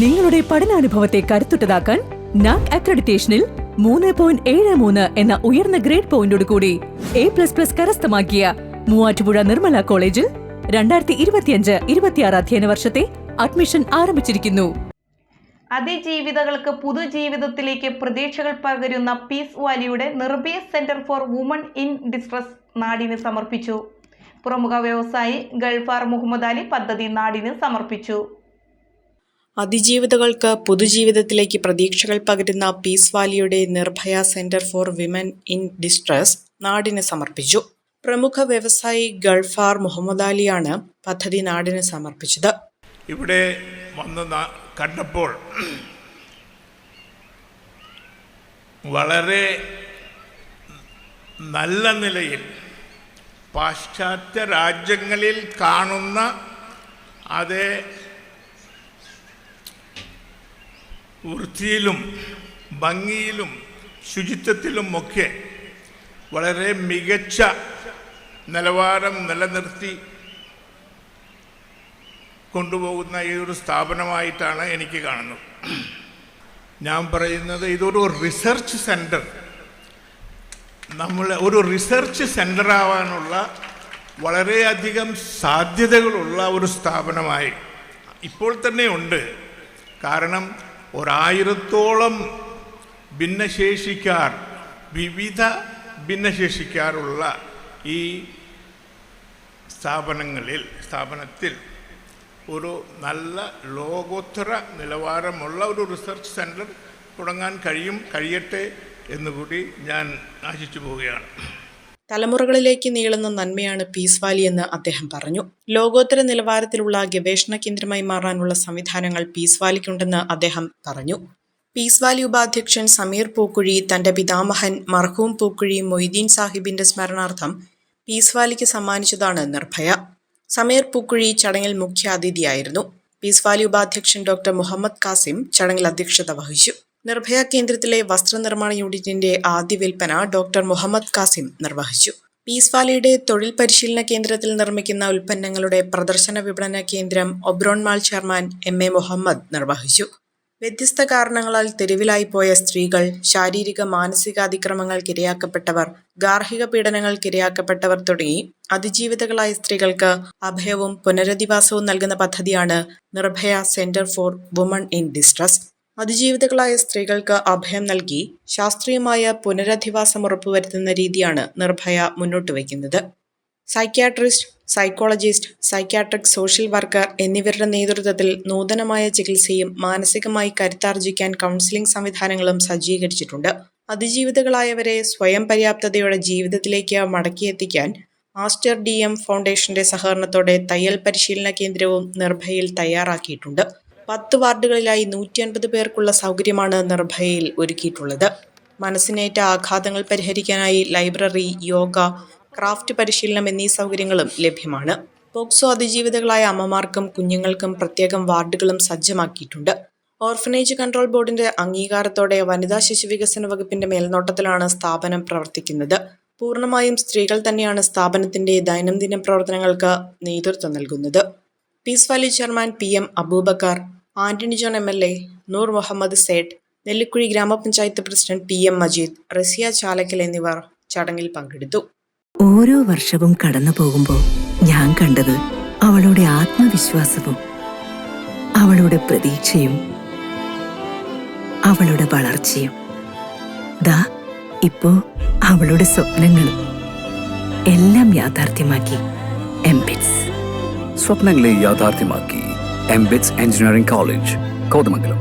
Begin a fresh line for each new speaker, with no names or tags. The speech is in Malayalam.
നിങ്ങളുടെ പഠനാനുഭവത്തെ കരുത്തുറ്റതാക്കാൻ നാക് അക്രഡിറ്റേഷനിൽ മൂന്ന് പോയിന്റ് ഏഴ് മൂന്ന് എന്ന ഉയർന്ന ഗ്രേഡ് പോയിന്റോട് കൂടി എ പ്ലസ് പ്ലസ് കരസ്ഥമാക്കിയ മൂവാറ്റുപുഴ നിർമ്മല കോളേജിൽ രണ്ടായിരത്തി ഇരുപത്തിയഞ്ച് ഇരുപത്തിയാറ് അധ്യയന വർഷത്തെ അഡ്മിഷൻ ആരംഭിച്ചിരിക്കുന്നു.
അതിജീവിതകൾക്ക് പുതുജീവിതത്തിലേക്ക് പ്രതീക്ഷകൾ പകരുന്ന peace വാലിയുടെ Nirbhaya centre for woman in distress നാടിന് സമർപ്പിച്ചു. പ്രമുഖ വ്യവസായി ഗൾഫാർ മുഹമ്മദ് അലി പദ്ധതി നാടിന് സമർപ്പിച്ചു.
അതിജീവിതകൾക്ക് പൊതുജീവിതത്തിലേക്ക് പ്രതീക്ഷകൾ പകരുന്ന peace വാലിയുടെ Nirbhaya centre for women in distress നാടിന് സമർപ്പിച്ചു. പ്രമുഖ വ്യവസായി ഗൾഫാർ മുഹമ്മദ് അലിയാണ് പദ്ധതി നാടിന് സമർപ്പിച്ചത്.
ഇവിടെ വന്ന് കണ്ടപ്പോൾ വളരെ നല്ല നിലയിൽ പാശ്ചാത്യ രാജ്യങ്ങളിൽ കാണുന്ന അതേ വൃത്തിയിലും ഭംഗിയിലും ശുചിത്വത്തിലുമൊക്കെ വളരെ മികച്ച നിലവാരം നിലനിർത്തി കൊണ്ടുപോകുന്ന ഈ ഒരു സ്ഥാപനമായിട്ടാണ് എനിക്ക് കാണുന്നത്. ഞാൻ പറയുന്നത് ഇതൊരു റിസർച്ച് സെന്റർ നമ്മൾ ഒരു റിസർച്ച് സെന്റർ ആവാനുള്ള വളരെയധികം സാധ്യതകളുള്ള ഒരു സ്ഥാപനമായി ഇപ്പോൾ തന്നെ ഉണ്ട്. കാരണം ഒരായിരത്തോളം ഭിന്നശേഷിക്കാർ വിവിധ ഭിന്നശേഷിക്കാരുള്ള ഈ സ്ഥാപനങ്ങളിൽ സ്ഥാപനത്തിൽ ഒരു നല്ല ലോകോത്തര നിലവാരമുള്ള ഒരു റിസർച്ച് സെന്റർ തുടങ്ങാൻ കഴിയും കഴിയട്ടെ എന്നുകൂടി ഞാൻ ആശിച്ചു പോവുകയാണ്.
തലമുറകളിലേക്ക് നീളുന്ന നന്മയാണ് പീസ് വാലി എന്ന് അദ്ദേഹം പറഞ്ഞു. ലോകോത്തര നിലവാരത്തിലുള്ള ഗവേഷണ കേന്ദ്രമായി മാറാനുള്ള സംവിധാനങ്ങൾ പീസ് വാലിക്കുണ്ടെന്ന് അദ്ദേഹം പറഞ്ഞു. പീസ് വാലി ഉപാധ്യക്ഷൻ സമീർ പൂക്കുഴി തന്റെ പിതാമഹൻ മർഹൂം പൂക്കുഴി മൊയ്തീൻ സാഹിബിന്റെ സ്മരണാർത്ഥം പീസ് വാലിക്ക് സമ്മാനിച്ചതാണ് നിർഭയ. സമീർ പൂക്കുഴി ചടങ്ങിൽ മുഖ്യ അതിഥിയായിരുന്നു പീസ് വാലി ഉപാധ്യക്ഷൻ ഡോക്ടർ മുഹമ്മദ് കാസിം ചടങ്ങിൽ അധ്യക്ഷത വഹിച്ചു. നിർഭയ കേന്ദ്രത്തിലെ വസ്ത്രനിർമ്മാണ യൂണിറ്റിന്റെ ആദ്യ വിൽപ്പന ഡോക്ടർ മുഹമ്മദ് കാസിം നിർവഹിച്ചു. പീസ്വാലിയുടെ തൊഴിൽ പരിശീലന കേന്ദ്രത്തിൽ നിർമ്മിക്കുന്ന ഉൽപ്പന്നങ്ങളുടെ പ്രദർശന വിപണന കേന്ദ്രം Oberon mall chairman M A Muhammad നിർവഹിച്ചു. വ്യത്യസ്ത കാരണങ്ങളാൽ തെരുവിലായി പോയ സ്ത്രീകൾ ശാരീരിക മാനസിക അതിക്രമങ്ങൾക്ക് ഇരയാക്കപ്പെട്ടവർ ഗാർഹിക പീഡനങ്ങൾക്ക് ഇരയാക്കപ്പെട്ടവർ തുടങ്ങി അതിജീവിതകളായ സ്ത്രീകൾക്ക് അഭയവും പുനരധിവാസവും നൽകുന്ന പദ്ധതിയാണ് Nirbhaya centre for woman in distress. അതിജീവിതകളായ സ്ത്രീകൾക്ക് അഭയം നൽകി ശാസ്ത്രീയമായ പുനരധിവാസം ഉറപ്പുവരുത്തുന്ന രീതിയാണ് നിർഭയ മുന്നോട്ട് വയ്ക്കുന്നത്. Psychiatrist psychologist psychiatric social worker എന്നിവരുടെ നേതൃത്വത്തിൽ നൂതനമായ ചികിത്സയും മാനസികമായി കരുത്താർജിക്കാൻ കൗൺസിലിംഗ് സംവിധാനങ്ങളും സജ്ജീകരിച്ചിട്ടുണ്ട്. അതിജീവിതകളായവരെ സ്വയം പര്യാപ്തതയുടെ ജീവിതത്തിലേക്ക് മടക്കിയെത്തിക്കാൻ മാസ്റ്റർ ഡി എം ഫൗണ്ടേഷന്റെ സഹകരണത്തോടെ തയ്യൽ പരിശീലന കേന്ദ്രവും നിർഭയിൽ തയ്യാറാക്കിയിട്ടുണ്ട്. പത്ത് വാർഡുകളിലായി നൂറ്റി അൻപത് പേർക്കുള്ള സൗകര്യമാണ് നിർഭയയിൽ ഒരുക്കിയിട്ടുള്ളത്. മനസ്സിനേറ്റ ആഘാതങ്ങൾ പരിഹരിക്കാനായി ലൈബ്രറി യോഗ ക്രാഫ്റ്റ് പരിശീലനം എന്നീ സൗകര്യങ്ങളും ലഭ്യമാണ്. പോക്സോ അതിജീവിതകളായ അമ്മമാർക്കും കുഞ്ഞുങ്ങൾക്കും പ്രത്യേകം വാർഡുകളും സജ്ജമാക്കിയിട്ടുണ്ട്. ഓർഫനേജ് കൺട്രോൾ ബോർഡിന്റെ അംഗീകാരത്തോടെ വനിതാ ശിശു വികസന വകുപ്പിന്റെ മേൽനോട്ടത്തിലാണ് സ്ഥാപനം പ്രവർത്തിക്കുന്നത്. പൂർണമായും സ്ത്രീകൾ തന്നെയാണ് സ്ഥാപനത്തിന്റെ ദൈനംദിന പ്രവർത്തനങ്ങൾക്ക് നേതൃത്വം നൽകുന്നത്. Peace valley chairman P M Aboobacker Antony John M L A Noor Muhammad Sait Nellikkuzhi ഗ്രാമപഞ്ചായത്ത് president P M Majeed Raziya Chalakkal എന്നിവർ ചടങ്ങിൽ പങ്കെടുത്തു.
ഓരോ വർഷവും കടന്നു പോകുമ്പോൾ ഞാൻ കണ്ടത് അവളുടെ ആത്മവിശ്വാസവും അവളുടെ പ്രതീക്ഷയും അവളുടെ വളർച്ചയും. ദാ ഇപ്പോ അവളുടെ സ്വപ്നങ്ങളും എല്ലാം യാഥാർത്ഥ്യമാക്കി എംപിറ്റ്സ്
സ്വപ്നങ്ങളെ യാഥാർത്ഥ്യമാക്കി. MBITS engineering college Kothamangalam.